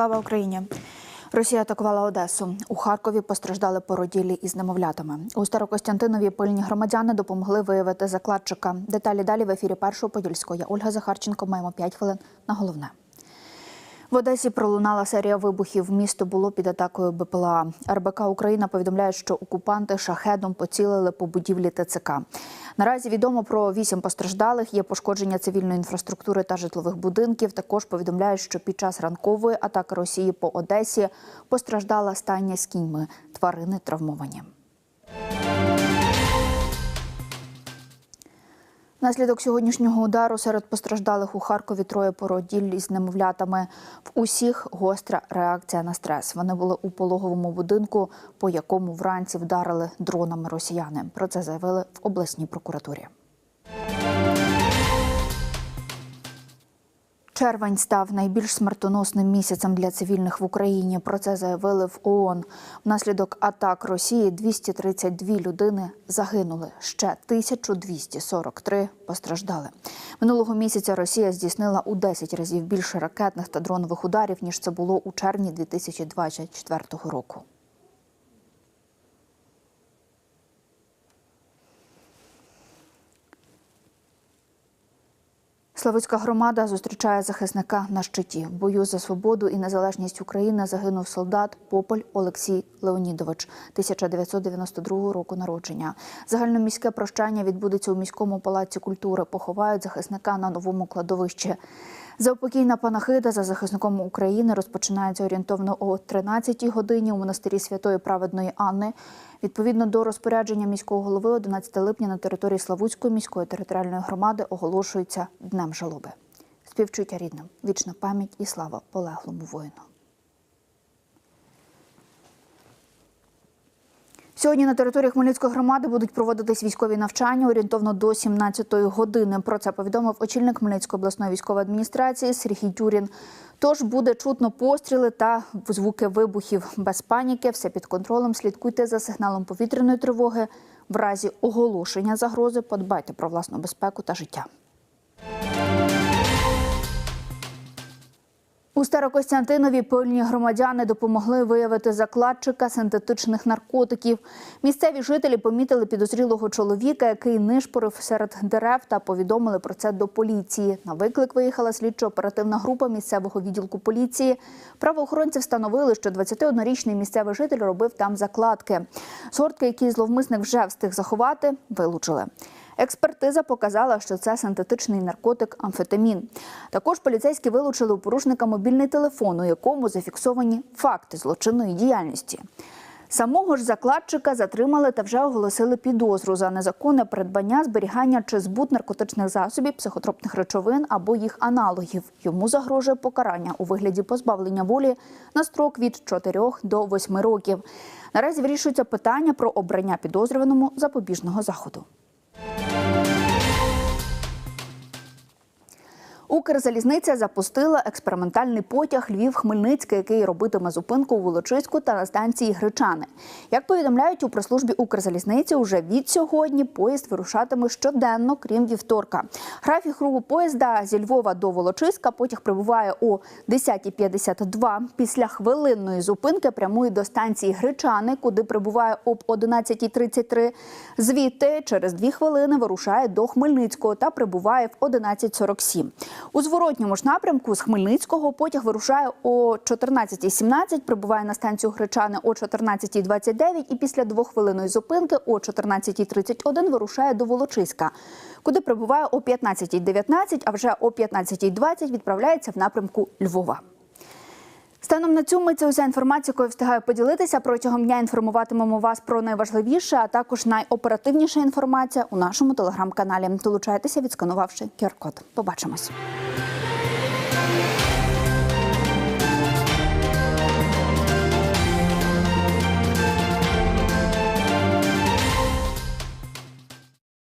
Слава Україні! Росія атакувала Одесу. У Харкові постраждали породілі із немовлятами. У Старокостянтинові пильні громадяни допомогли виявити закладчика. Деталі далі в ефірі першого подільського. Я Ольга Захарченко. Маємо 5 хвилин на головне. В Одесі пролунала серія вибухів. Місто було під атакою БПЛА. РБК Україна повідомляє, що окупанти шахедом поцілили по будівлі ТЦК. Наразі відомо про вісім постраждалих. Є пошкодження цивільної інфраструктури та житлових будинків. Також повідомляють, що під час ранкової атаки Росії по Одесі постраждала стайня з кіньми. Тварини травмовані. Наслідок сьогоднішнього удару серед постраждалих у Харкові троє породіль із немовлятами. В усіх гостра реакція на стрес. Вони були у пологовому будинку, по якому вранці вдарили дронами росіяни. Про це заявили в обласній прокуратурі. Червень став найбільш смертоносним місяцем для цивільних в Україні. Про це заявили в ООН. Внаслідок атак Росії 232 людини загинули. Ще 1243 постраждали. Минулого місяця Росія здійснила у 10 разів більше ракетних та дронових ударів ніж це було у червні 2024 року. Славутська громада зустрічає захисника на щиті. В бою за свободу і незалежність України загинув солдат Пополь Олексій Леонідович, 1992 року народження. Загальноміське прощання відбудеться у міському палаці культури. Поховають захисника на новому кладовищі. Заупокійна панахида за захисником України розпочинається орієнтовно о 13-й годині у монастирі Святої Праведної Анни. Відповідно до розпорядження міського голови, 11 липня на території Славутської міської територіальної громади оголошується днем жалоби. Співчуття рідним, вічна пам'ять і слава полеглому воїну. Сьогодні на території Хмельницької громади будуть проводитись військові навчання орієнтовно до 17-ї години. Про це повідомив очільник Хмельницької обласної військової адміністрації Сергій Тюрін. Тож буде чутно постріли та звуки вибухів. Без паніки, все під контролем. Слідкуйте за сигналом повітряної тривоги. В разі оголошення загрози подбайте про власну безпеку та життя. У Старокостянтинові пильні громадяни допомогли виявити закладчика синтетичних наркотиків. Місцеві жителі помітили підозрілого чоловіка, який нишпорив серед дерев та повідомили про це до поліції. На виклик виїхала слідчо-оперативна група місцевого відділку поліції. Правоохоронці встановили, що 21-річний місцевий житель робив там закладки. Сортки, які зловмисник вже встиг заховати, вилучили. Експертиза показала, що це синтетичний наркотик амфетамін. Також поліцейські вилучили у порушника мобільний телефон, у якому зафіксовані факти злочинної діяльності. Самого ж закладчика затримали та вже оголосили підозру за незаконне придбання, зберігання чи збут наркотичних засобів, психотропних речовин або їх аналогів. Йому загрожує покарання у вигляді позбавлення волі на строк від 4 до 8 років. Наразі вирішується питання про обрання підозрюваному запобіжного заходу. Укрзалізниця запустила експериментальний потяг Львів-Хмельницький, який робитиме зупинку у Волочиську та на станції Гречани. Як повідомляють у прес-службі Укрзалізниці, уже від сьогодні поїзд вирушатиме щоденно, крім вівторка. Графік руху поїзда зі Львова до Волочиська потяг прибуває о 10.52. Після хвилинної зупинки прямує до станції Гречани, куди прибуває об 11.33. Звідти через дві хвилини вирушає до Хмельницького та прибуває в 11.47. У зворотньому ж напрямку з Хмельницького потяг вирушає о 14.17, прибуває на станцію Гречани о 14.29 і після двоххвилинної зупинки о 14.31 вирушає до Волочиська, куди прибуває о 15.19, а вже о 15.20 відправляється в напрямку Львова. Станом на цю мить уся інформація, якою встигаю поділитися. Протягом дня інформуватимемо вас про найважливіше, а також найоперативніша інформація у нашому телеграм-каналі. Долучайтеся, відсканувавши QR-код. Побачимось.